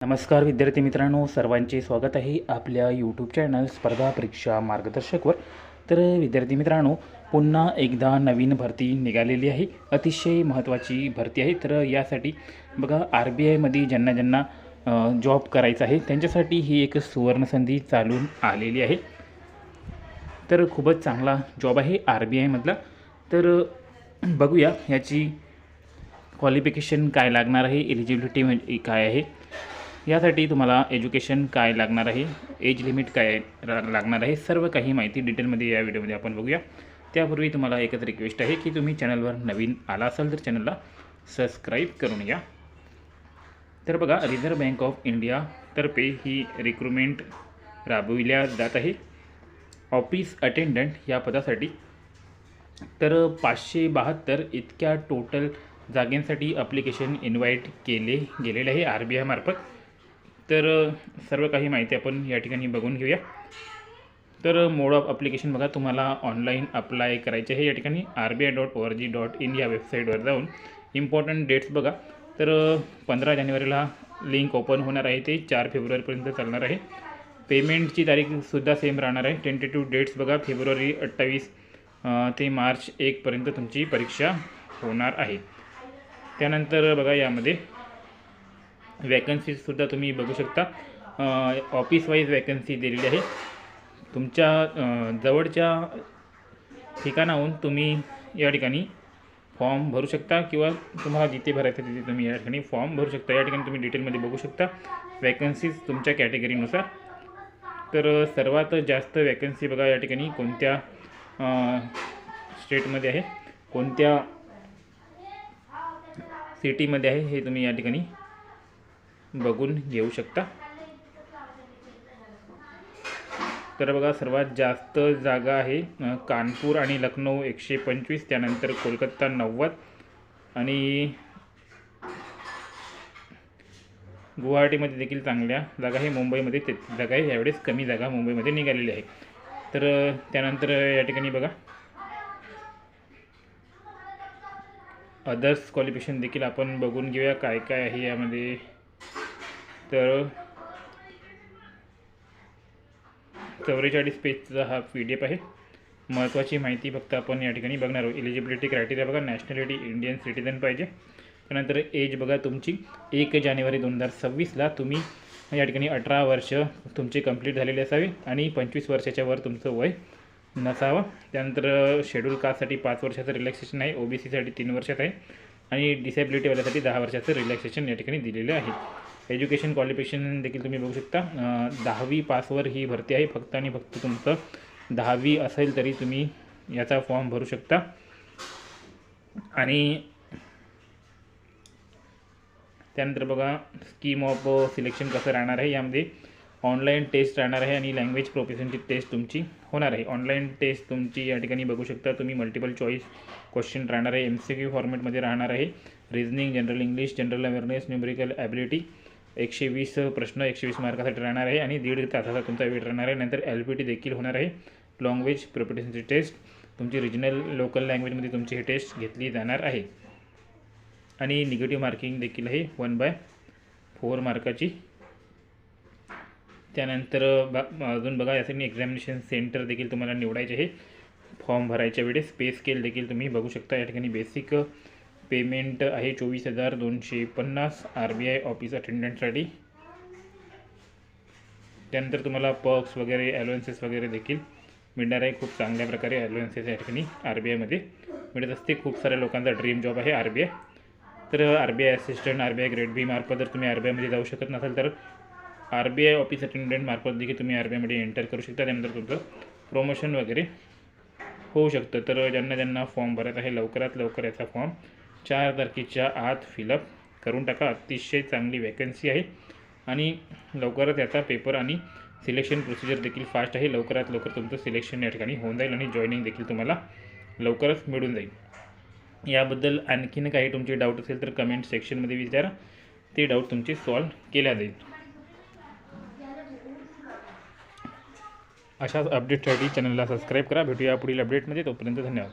नमस्कार विद्यार्थी मित्रांनो सर्वांचे स्वागत आहे आपल्या यूट्यूब चॅनल स्पर्धा परीक्षा मार्गदर्शकवर. तर विद्यार्थी मित्रांनो पुन्हा एकदा नवीन भरती निघालेली आहे अतिशय महत्त्वाची भरती आहे. तर यासाठी बघा आर बी आयमध्ये ज्यांना ज्यांना जॉब करायचा आहे त्यांच्यासाठी ही एक सुवर्णसंधी चालून आलेली आहे. तर खूपच चांगला जॉब आहे आर बी आयमधला तर बघूया ह्याची क्वालिफिकेशन काय लागणार आहे एलिजिबिलिटी म्हणजे काय आहे. यासाठी तुम्हाला एज्युकेशन काय लागणार आहे एज लिमिट काय रा- लागणार आहे सर्व काही माहिती डिटेलमध्ये या व्हिडिओमध्ये आपण बघूया. त्यापूर्वी तुम्हाला एकच रिक्वेस्ट आहे की तुम्ही चॅनलवर नवीन आला असाल तर चॅनलला सबस्क्राईब करून घ्या. तर बघा रिझर्व्ह बँक ऑफ इंडियातर्फे ही रिक्रुटमेंट राबविल्या जात आहे. ऑफिस अटेंडंट या पदासाठी तर पाचशे बहात्तर इतक्या टोटल जागेंसाठी अप्लिकेशन इन्व्हाइट केले गेलेले आहे आर बी आयमार्फत तर सर्व काही माहिती आपण या ठिकाणी बघून घेऊया. तर मोड ऑफ अप्लिकेशन बघा तुम्हाला ऑनलाईन अप्लाय करायचे आहे या ठिकाणी. R B I dot O R G dot in या वेबसाईटवर जाऊन इम्पॉर्टंट डेट्स बघा. तर पंधरा जानेवारीला लिंक ओपन होणार आहे ते चार फेब्रुवारीपर्यंत चालणार आहे. पेमेंटची तारीखसुद्धा सेम राहणार आहे. टेंटेटिव्ह डेट्स बघा फेब्रुवारी अठ्ठावीस ते मार्च एकपर्यंत तुमची परीक्षा होणार आहे. त्यानंतर बघा यामध्ये वॅकन्सीजसुद्धा तुम्ही बघू शकता. ऑफिस वाईज वॅकन्सी दिलेली आहे. तुमच्या जवळच्या ठिकाणाहून तुम्ही या ठिकाणी फॉर्म भरू शकता किंवा तुम्हाला जिथे भरायचं तिथे तुम्ही या ठिकाणी फॉर्म भरू शकता. या ठिकाणी तुम्ही डिटेलमध्ये बघू शकता. वॅकन्सीज तुमच्या कॅटेगरीनुसार तर सर्वात जास्त वॅकन्सी बघा या ठिकाणी कोणत्या स्टेटमध्ये आहे. कोणत्या सिटीमध्ये आहे हे तुम्ही या ठिकाणी बघून घेऊ शकता. तर बघा सर्वात जास्त जागा आहे कानपूर आणि लखनौ एकशे पंचवीस त्यानंतर कोलकाता नव्वद आणि गुवाहाटीमध्ये देखील चांगल्या जागा आहे. मुंबईमध्ये ते जागा आहे यावेळेस कमी जागा मुंबईमध्ये निघालेली आहे. तर त्यानंतर या ठिकाणी बघा. अदर्स क्वालिफिकेशन देखील आपण बघून घेऊया काय काय आहे यामध्ये. तर चौवेचाळीस पेजचा हा पी डी एफ आहे. महत्त्वाची माहिती फक्त आपण या ठिकाणी बघणार आहोत. एलिजिबिलिटी क्रायटेरिया बघा नॅशनॅलिटी इंडियन सिटीजन पाहिजे. त्यानंतर एज बघा तुमची. एक जानेवारी दोन हजार सव्वीसला तुम्ही या ठिकाणी अठरा वर्ष तुमचे कंप्लीट झालेले असावे आणि पंचवीस वर्षाच्या वर तुमचं वय नसावं. त्यानंतर शेड्यूल कास्टसाठी पाच वर्षाचं रिलॅक्सेशन आहे. ओ बी सीसाठी तीन वर्षात आहे. आणि डिसेबिलिटीवाल्यासाठी दहा वर्षाचं रिलॅक्सेशन या ठिकाणी दिलेलं आहे. एज्युकेशन क्वालिफिकेशन देखील तुम्ही बघू शकता. दहावी पासवर ही भरती आहे. फक्त आणि फक्त तुमचं दहावी असेल तरी तुम्ही याचा फॉर्म भरू शकता. आणि त्यानंतर बघा स्कीम ऑफ सिलेक्शन कसं राहणार आहे? यामध्ये ऑनलाईन टेस्ट राहणार आहे आणि लँग्वेज प्रोफेशनची टेस्ट तुमची होणार आहे. ऑनलाईन टेस्ट तुमची या ठिकाणी बघू शकता तुम्ही मल्टिपल चॉईस क्वेश्चन राहणार आहे. एम सी क्यू फॉर्मॅटमध्ये राहणार आहे. Reasoning general English general awareness numerical ability एकशे वीस प्रश्न एकशे वीस मार्कासाठी राहणार आहे आणि दीड तासाचा तुमचा वेळ राहणार आहे. नंतर एल पी टी देखील होणार आहे. लँग्वेज प्रिपरेशनची टेस्ट तुमची रिजनल लोकल लँग्वेजमध्ये तुमची ही टेस्ट घेतली जाणार आहे. आणि निगेटिव्ह मार्किंग देखील आहे. वन बाय फोर मार्काची त्यानंतर बा अजून बघा यासाठी एक्झामिनेशन सेंटर देखील तुम्हाला निवडायचे आहे. फॉर्म भरायच्या वेळेस पे स्केल देखील तुम्ही बघू शकता. या ठिकाणी बेसिक पेमेंट आहे चोवीस हजार दोनशे पन्नास आर बी आय ऑफिस अटेंडंटसाठी. त्यानंतर तुम्हाला पर्क्स वगैरे ॲलोयन्सेस वगैरे देखील मिळणार आहे खूप चांगल्या प्रकारे ॲलोयन्सेस या ठिकाणी आर बी आयमध्ये मिळत असते. खूप साऱ्या लोकांचा ड्रीम जॉब आहे आर बी आय. तर R B I assistant R B I grade B मार्फत जर तुम्ही आर बी आयमध्ये जाऊ शकत नसाल तर R B I office attendant मार्फत देखील तुम्ही आर बी आयमध्ये एंटर करू शकता. त्यानंतर तुमचं प्रमोशन वगैरे होऊ शकतं. तर ज्यांना ज्यांना फॉर्म भरत आहे लवकरात लवकर याचा फॉर्म चार तारखेच्या आत फिलअप करून टाका. अतिशय चांगली वॅकन्सी आहे. आणि लवकरच याचा पेपर आणि सिलेक्शन प्रोसिजर देखील फास्ट आहे. लवकरात लवकर तुमचं सिलेक्शन या ठिकाणी होऊन जाईल आणि जॉईनिंग देखील तुम्हाला लवकरच मिळून जाईल. याबद्दल आणखीन काही तुमचे डाऊट असेल तर कमेंट सेक्शनमध्ये विचारा. ते डाऊट तुमचे सॉल्व केल्या जाईल. अशाच अपडेटसाठी चॅनलला सबस्क्राईब करा. भेटूया पुढील अपडेटमध्ये तोपर्यंत धन्यवाद.